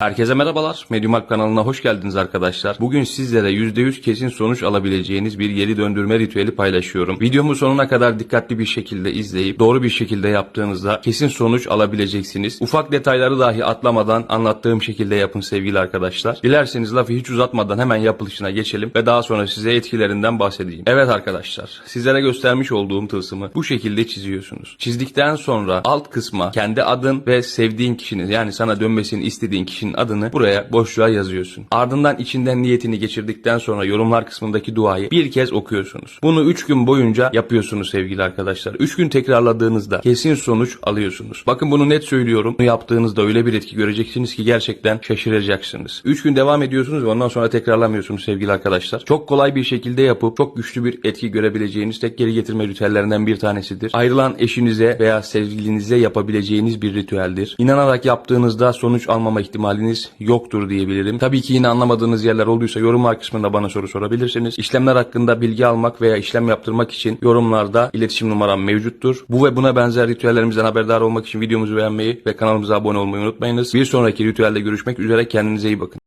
Herkese merhabalar. Medium Alp kanalına hoş geldiniz arkadaşlar. Bugün sizlere %100 kesin sonuç alabileceğiniz bir geri döndürme ritüeli paylaşıyorum. Videomu sonuna kadar dikkatli bir şekilde izleyip doğru bir şekilde yaptığınızda kesin sonuç alabileceksiniz. Ufak detayları dahi atlamadan anlattığım şekilde yapın sevgili arkadaşlar. Dilerseniz lafı hiç uzatmadan hemen yapılışına geçelim ve daha sonra size etkilerinden bahsedeyim. Evet arkadaşlar, sizlere göstermiş olduğum tılsımı bu şekilde çiziyorsunuz. Çizdikten sonra alt kısma kendi adın ve sevdiğin kişinin yani sana dönmesini istediğin kişinin adını buraya boşluğa yazıyorsun. Ardından içinden niyetini geçirdikten sonra yorumlar kısmındaki duayı bir kez okuyorsunuz. Bunu 3 gün boyunca yapıyorsunuz sevgili arkadaşlar. 3 gün tekrarladığınızda kesin sonuç alıyorsunuz. Bakın bunu net söylüyorum. Bunu yaptığınızda öyle bir etki göreceksiniz ki gerçekten şaşıracaksınız. 3 gün devam ediyorsunuz ve ondan sonra tekrarlamıyorsunuz sevgili arkadaşlar. Çok kolay bir şekilde yapıp çok güçlü bir etki görebileceğiniz tek geri getirme ritüellerinden bir tanesidir. Ayrılan eşinize veya sevgilinize yapabileceğiniz bir ritüeldir. İnanarak yaptığınızda sonuç almama ihtimaliniz yoktur diyebilirim. Tabii ki yine anlamadığınız yerler olduysa yorumlar kısmında bana soru sorabilirsiniz. İşlemler hakkında bilgi almak veya işlem yaptırmak için yorumlarda iletişim numaram mevcuttur. Bu ve buna benzer ritüellerimizden haberdar olmak için videomuzu beğenmeyi ve kanalımıza abone olmayı unutmayınız. Bir sonraki ritüelde görüşmek üzere kendinize iyi bakın.